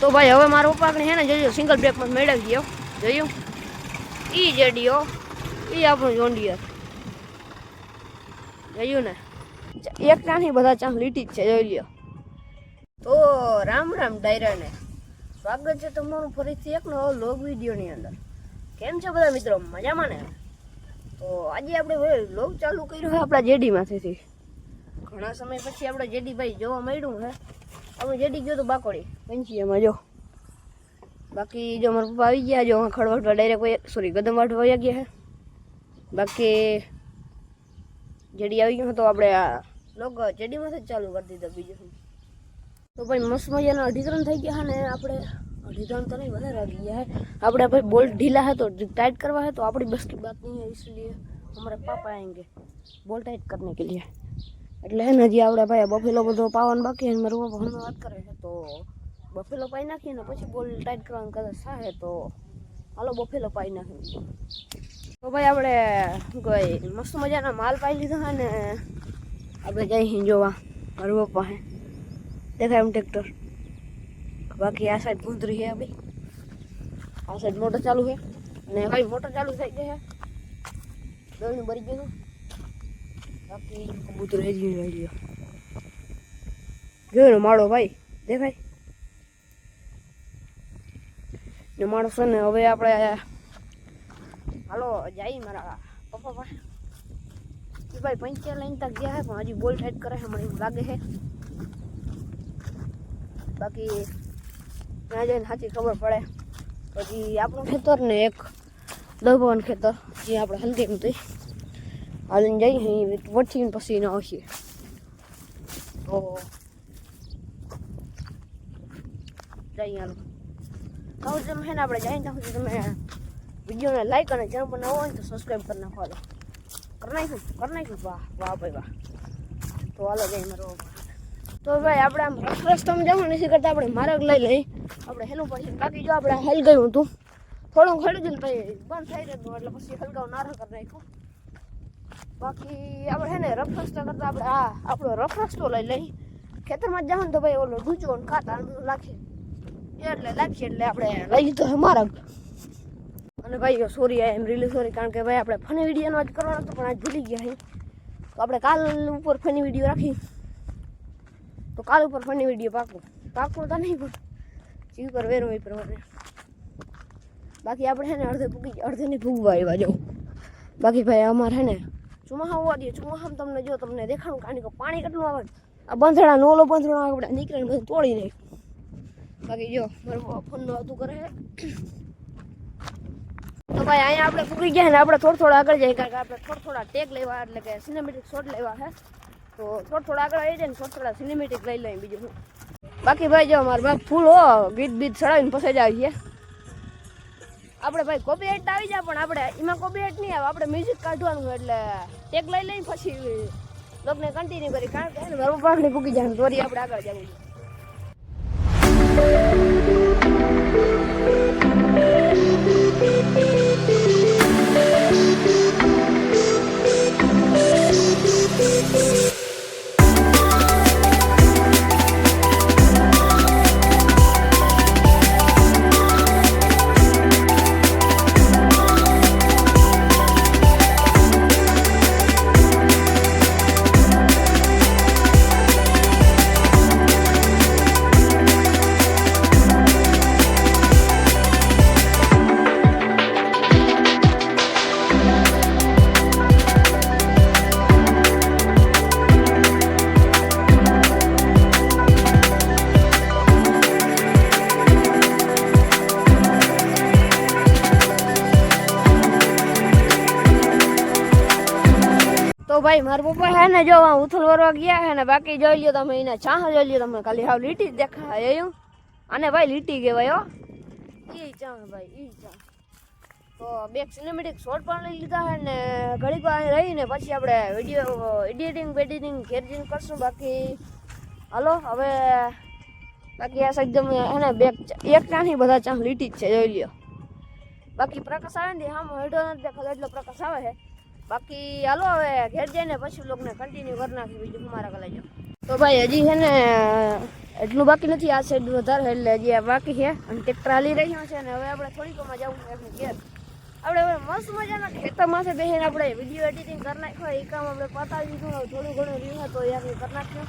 તો ભાઈ, હવે મારો પપ્પા હે ને જોયું સિંગલ બ્રેકમાં મેળવી ગયો જોયું? ઈ જેડીઓ ઈ આપણું જોંડિયર. જોયું ને? એક નાની બધા ચાંસ લીટી જ છે, જોઈ લ્યો. તો રામ રામ ડાયરાને. સ્વાગત છે તમારું ફરીથી એક નવો લોગ વિડીયોની અંદર. કેમ છે બધા મિત્રો? મજામાં ને? તો આજે આપણે લોગ ચાલુ કર્યો છે આપણા જેડીમાંથી. ઘણા સમય પછી આપણે જેડી ભાઈ જોવા મળ્યું છે આપણે જેડી ગયો તો બાકોડી પંચીએમાં જો બાકી જો મારા પપ્પા આવી ગયા જો ખડવાટવા ડાયરેક્ટ સોરી ગદમ વાટવા આવી ગયા છે બાકી જેડી આવી ગયું તો આપણે આ લોગ જેડીમાંથી જ ચાલુ કરી દીધો બીજું શું તો ભાઈ મસ્ત મજાના અઢી ત્રણ થઈ ગયા ને આપણે અઢી ત્રણ તો નહીં વધારે આવી ગયા है આપણે ભાઈ બોલ્ટ ढीला है तो टाइट करवा है तो આપણી બસ की बात नहीं है इसलिए हमारे पापा आएंगे बोल्ट टाइट करने के लिए એટલે હે ને હજી આપણે ભાઈ બફેલો બધો પાવાનું બાકી છે મારું હમણાં વાત કરે છે તો બફેલો પાઈ નાખીએ ને પછી બોલ ટાઈટ કરવાનું કદાચ થાય તો. હાલો બફેલો પાઈ નાખીએ. તો ભાઈ આપણે કહેવાય મસ્ત મજાના માલ પાઈ લીધા છે ને. આપણે જઈ જોવા મારું પપ્પા હે. દેખાય એમ ટ્રેક્ટર બાકી આ સાઈડ ગુંદરી છે ભાઈ. આ સાઈડ મોટર ચાલુ છે ને ભાઈ મોટર ચાલુ થઈ ગઈ છે દોડનું ભરી ગયું. કબૂતર હેજી રહી ગયો જોયો ને માળો ભાઈ દેખાય ને માણસ છે ને હવે આપણે હાલો જાય મારા પપ્પા પાસે એ ભાઈ પંચર લઈને તક ગયા છે પણ હજી બોલ ટાઈટ કરે છે મને એવું લાગે છે બાકી ત્યાં જઈને સાચી ખબર પડે પછી આપણું ખેતર ને એક દહભવન ખેતર જે આપણે હલ્દી હતું હાલીને જઈએ અહીં વઠીને પછી een આવશે તો જઈએ હાલો તો તમે ને આપણે જઈને ત્યાં સુધી તમે વિડીયોને લાઈક અને ચેનલ પર નવો હોય તો સબસ્ક્રાઈબ કરી નાખો હાલો કરી નાખ્યું કરી નાખ્યું ભાઈ વાહ તો હાલો જઈ મારો તો ભાઈ આપણે આમ રસ્તો જવું નથી કરતા આપણે માર્ગ લઈ લઈ આપણે હેલું પછી બાકી જો આપણે હેલ હતું થોડું હતું ને પછી બંધ થઈ રહ્યું એટલે પછી હલકાવ નાર કરી નાખ્યું બાકી આપણે હે ને રફ રસ્તા કરતા આપણે આ આપણો રફ રસ્તો લઈ લઈ ખેતરમાં જ જાવ ને તો ભાઈ ઓલો ડૂચો ને ખાતા લાખી એટલે લાગશે એટલે આપણે લઈ લીધો છે માર્ગ. અને ભાઈ સોરી એમ રીલી સોરી કારણ કે ભાઈ આપણે ફની વિડીયોનો જ કરવાનો હતો, પણ આજ ભૂલી ગયા છે તો આપણે કાલ ઉપર ફની વીડિયો રાખી. તો કાલ ઉપર ફની વીડિયો પાકું. પાકું તો નહીં, પણ જીવ પર વેરો એ પ્રમાણે. બાકી આપણે છે ને અડધે પૂગી અડધે નહીં ભૂગવા આવ્યા, જો. બાકી ભાઈ અમારે છે ને ચોમાસા હોવા દે ચોમાસામાં તમને જો તમને દેખાડું કારણ કે પાણી કેટલું આવે આ બંધડા નોલો બંધડો આપણે નીકળીને બધું તોડી નાખ્યું બાકી જો, મારું ફોનનું હતું કરે. તો ભાઈ અહીંયા આપણે પૂકી ગયા ને, આપણે થોડા થોડા આગળ જઈએ, કારણ કે આપણે થોડા થોડા ટેગ લેવા, એટલે કે સિનેમેટિક શોટ લેવા છે તો થોડા થોડા આગળ આવી જાય ને, થોડા થોડા સિનેમેટિક લઈ લઈએ બીજું. બાકી ભાઈ જો, મારા બાપ ફૂલ હો, ગીત બીત ચડાવીને પછી જ આવીએ. આપણે ભાઈ કોપીરાઇટ આવી જાય, પણ આપણે એમાં કોપીરાઇટ નહીં આવે. આપણે મ્યુઝિક કાઢવાનું એટલે ટેગ લઈ લઈને પછી લોકને કન્ટિન્યુ કરી. કારણ કે મારું પાકડી પૂકી જાય દોરી આપણે આગળ જવું છે. ભાઈ, મારા પપ્પા હે ને, જો ઉથલ વરવા ગયા હે ને, બાકી જોઈ લ્યો તમે, એને ચા જોઈ લ્યો તમે ખાલી હાવ લીટી જ દેખાય એવું. અને ભાઈ, લીટી કહેવાય, હો. ઈ ચા ભાઈ, ઈ ચા તો બે સિનેમેટિક શોર્ટ પણ લઈ લીધા હે ને, ઘડીક વાર રહીને પછી આપણે વીડિયો એડિટિંગ બેડિટિંગ ઘેરજીન કરશું, બાકી હાલો, હવે બાકી આ એકદમ એને બે એક ચાની બધા ચા લીટી જ છે, જોઈ લ્યો. બાકી પ્રકાશ આવે ને હા હડો નથી દેખાતો, એટલો પ્રકાશ આવે છે. બાકી હાલો હવે ઘેર જઈને પછી લોકોને કન્ટિન્યુ કરી નાખી બીજું મારા કલાઈ જાઓ તો ભાઈ હજી છે ને એટલું બાકી નથી, આ સાઈડ વધારે એટલે હજી આ બાકી છે. અને ટ્રેક્ટર હાલી રહ્યો છે અને હવે આપણે થોડીક વાર જવું આપણે ઘેર. આપણે હવે મસ્ત મજાના ખેતરમાં છે બેસીને આપણે વીડિયો એડિટિંગ કરી નાખ્યો. એ કામ આપણે પતાવી દીધું થોડું ઘણું રહ્યું હોય તો એ આપણે કરી નાખ્યું.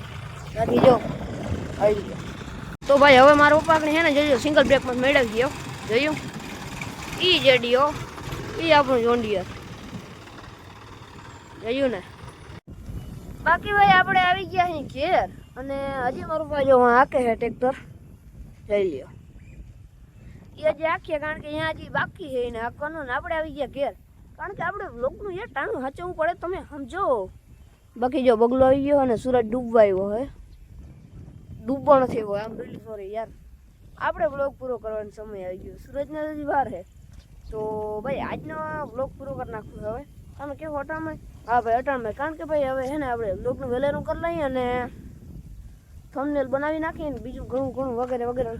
બાકી જો, આવી ગયો તો ભાઈ હવે મારા પપ્પા છે ને જોયું સિંગલ બ્રેકમાં મેળવી ગયો. જોયું? ઈ જેડીઓ એ આપણું જોંડિયર. જોયું ને બાકી ભાઈ, આપણે આવી ગયા અહીં ઘેર અને હજી મારું ભાઈ જો આકે છે ટ્રેક્ટર. જઈ લ્યો. એ હજી આખીએ કારણ કે અહીંયા હજી બાકી છે એને હાકવાનું ને આપણે આવી ગયા ઘેર. કારણ કે આપણે લોકનું યાર ટાણું સાચવવું પડે, તમે સમજો. બાકી જો બગલો આવી ગયો અને સૂરજ ડૂબવા આવ્યો હે. ડૂબવા નથી આવ્યો આમ રિલી સોરી યાર. આપણે બ્લોગ પૂરો કરવાનો સમય આવી ગયો. સૂરજને હજી વાર છે તો ભાઈ, આજનો બ્લોગ પૂરો કરી નાખવું હવે. તમે કેવો અટાણમાં હા ભાઈ અટાણમાં કારણ કે ભાઈ હવે હે ને આપણે લોકનું વેલેરું કરી લઈએ અને થંબનેલ બનાવી નાખીએ ને બીજું ઘણું ઘણું વગેરે વગેરે.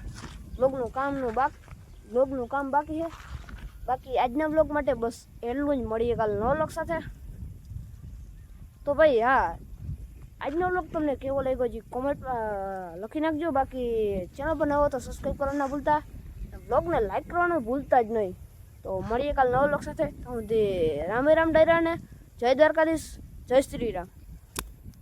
લોકનું કામનું બાક, લોકનું કામ બાકી છે. બાકી આજના બ્લોગ માટે બસ એટલું જ. મળીએ કાલ નવા બ્લોગ સાથે. તો ભાઈ, હા, આજનો બ્લોગ તમને કેવો લાગ્યો જે કોમેન્ટમાં લખી નાખજો. બાકી ચેનલ પર નવો તો સબસ્ક્રાઈબ કરવાનું ના ભૂલતા. બ્લોગને લાઈક કરવાનું ભૂલતા જ નહીં. તો મળીએ કાલ નવા લોક સાથે. રામે રામ ડાયરાને જય દ્વારકાધીશ જય શ્રી રામ.